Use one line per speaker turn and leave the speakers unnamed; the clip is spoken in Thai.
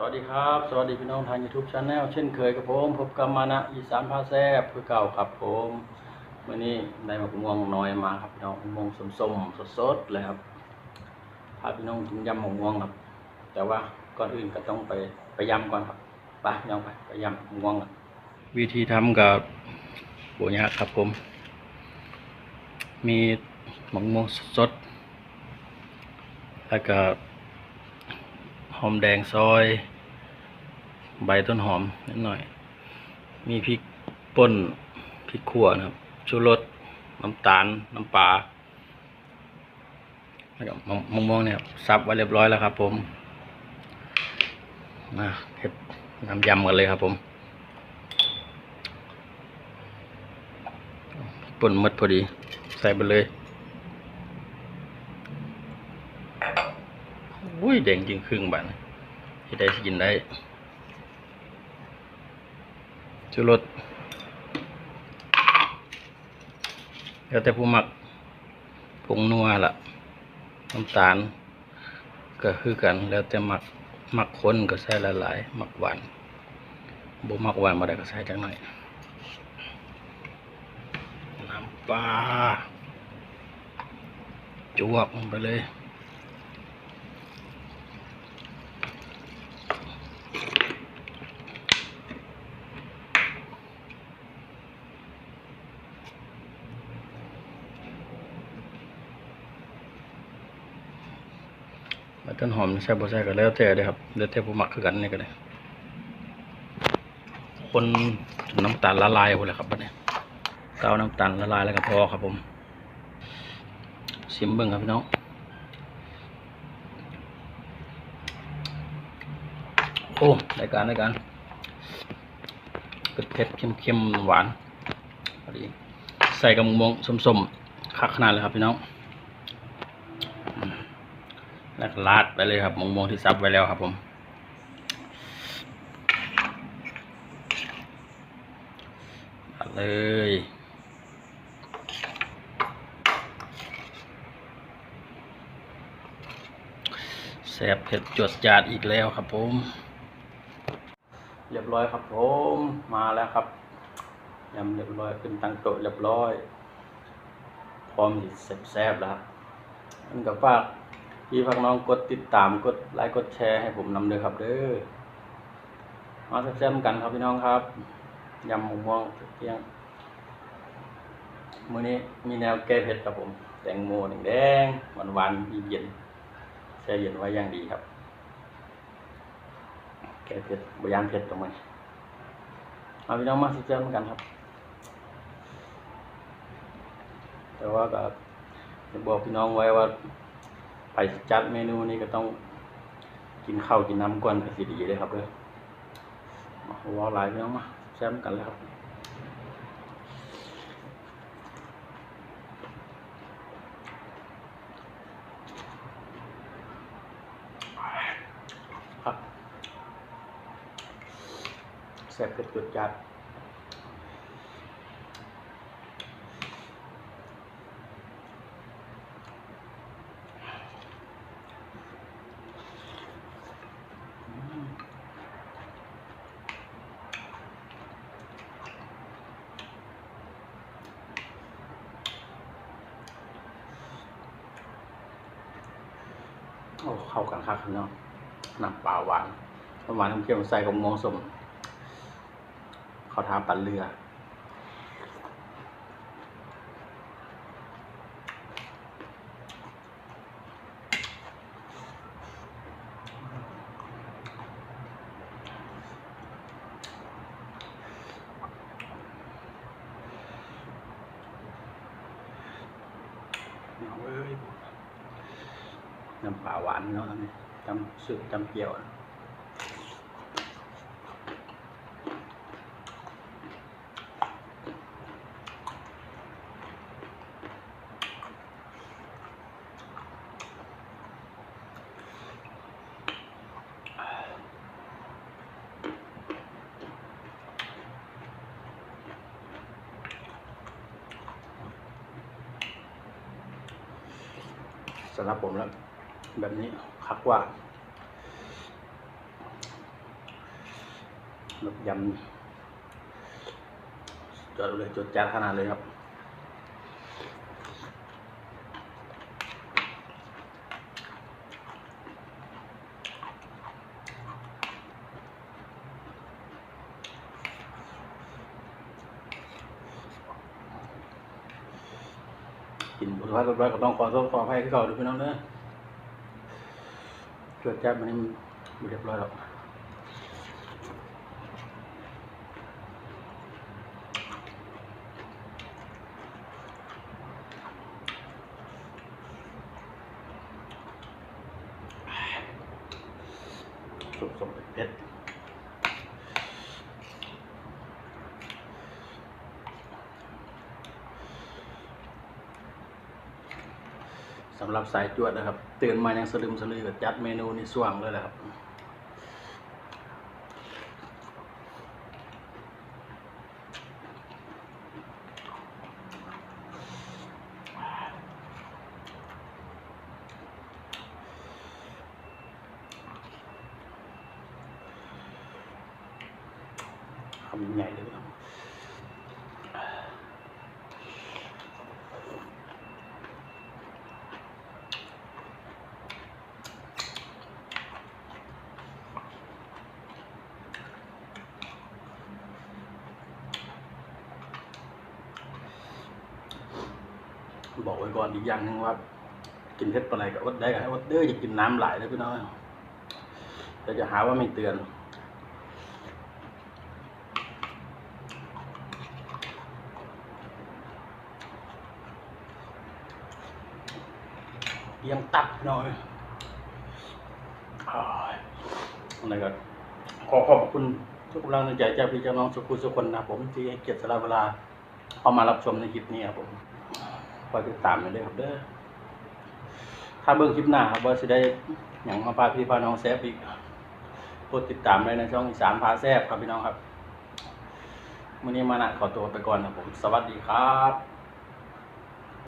สวัสดีครับ สวัสดีพี่น้องทาง YouTube Channel เช่นเคยกับผมพบกับมานะอีสานพาแซ่บคือเก่าครับผมมื่อนี้ได้มะม่วงน้อยมาครับพี่น้องมะม่วงส้มๆสดๆเลยครับพาพี่น้องกินยำมะม่วงครับ แต่ว่าก่อนอื่นก็ต้องไปไปยำก่อนครับไปพี่น้องไปไปยำมะม่วงกันวิธีทำกับโบยะครับผม มีมะม่วงสดแล้วก็ หอมแดงซอย ใบต้นหอมนิดหน่อย มีพริกป่นพริกขั่วนะครับ ชูรสน้ำตาล น้ำปลาแล้วก็มะมะม่วงเนี่ยซับไว้เรียบร้อยแล้วครับ ผมมาเฮ็ดน้ำยำกันเลยครับผมป่นมดพอดี ใส่ไปเลย อุ้ยแดงจริงครึ่งบาทที่ได้กินได้ชูรสแล้วแต่ผู้มักผงนัวล่ะน้ำตาล ก็คือกัน แล้วแต่มักมักคนก็ใส่หลายๆมักหวานบ่มักหวานมาได้ก็ใส่จังหน่อยน้ำปลาจวกลงไปเลย ต้นหอมใส่บ่ใส่ก็แล้วแต่เลยครับแล้วแต่ผู้มักคือกันนี่ก็ได้คนน้ำตาลละลายหมดเลยครับบัดนี้เกาน้ำตาลละลายแล้วก็พอครับผมชิมเบิ่งครับพี่น้องโอ้ได้การได้การเผ็ดเผ็ดเค็มเค็มหวานพอดีใส่กับมะม่วงส้มๆคักขนาดเลยครับพี่น้อง แล้วก็ลาดไปเลยครับมงมงที่ซับไว้แล้วครับผมลาดเลยแซ่บเผ็ดจวดจาดอีกแล้วครับผม เรียบร้อยครับผม มาแล้วครับยำเรียบร้อยขึ้นตั้งโต๊ะเรียบร้อย พร้อมสิแซ่บๆแล้วครับมันกับฝาก พี่พักน้องกดติดตามกดไลค์กดแชร์ให้ผมนำเลยครับเด้อมาแซ่บๆกันครับพี่น้องครับยำหมูม่วงเที่ยงมื้อนี้มีแนวแก้เผ็ดครับผม แตงโมแดงๆหวานๆเย็นๆแช่เย็นไว้อย่างดีครับ แก้เผ็ดบยานเผ็ดตรงนี้เอาพี่น้องมาแซ่บๆกันครับ แต่ว่าก็จะบอกพี่น้องไว้ว่า ไปจัดเมนูนี้ก็ต้องกินข้าวกินน้ำก่อนก็สิดีเลยครับเด้อว้าวหลายพี่น้องมาแซมกันแล้วครับครับแซ่บเผ็ดจุดจัด โอ้เข้ากันครับพี่น้องน้ำปลาหวานหวานน้ำเค็มใส่กับมวงสมเขาทาปันเรือเอาเอ้ย น้ำปลาหวานเนาะจำสูตรจำเจียวสำหรับผมแล้ว แบบนี้คักว่าแบบยำจดเลยจดจ้าขนาดเลยครับกินบุตรพัดรถไฟก็ต้องขอโทษขออภัยที่เก่าด้วยพี่น้องเนอะ จดจ้าดมันนี่เรียบร้อยแล้วสุกสมเป็นเพชร สำหรับสายจวดนะครับ ตื่นมายังสลึมสลือกับจัดเมนูนี่ส่วงเลยแหละครับทำใหญ่เลยครับ บอกไว้ก่อนอีกอย่างหนึงว่า กินเผ็ดปลาไหลกับอดได้กับอดเด้ออย่ากินน้ำไหลายเลยพี่น้องเดี๋ยวจะหาว่าไม่เตือนเลี้ยงตับหน่อยอะไรก็ขอขอบคุณทุกกำลังใจจากพี่เจ้าน้องสุขุสุคนนะผมที่ให้เกียรติสละเวลา เข้ามารับชมในคลิปนี้ครับผม คอยติดตามกันด้วยครับเด้อถ้าเบื้องคลิปหน้าครับว่าจะได้อย่างมาพาพี่พาน้องแซฟอีกกดติดตามได้ในช่องอีสานพาแซฟครับพี่น้องครับวันนี้มานะขอตัวไปก่อนครับผม สวัสดีครับ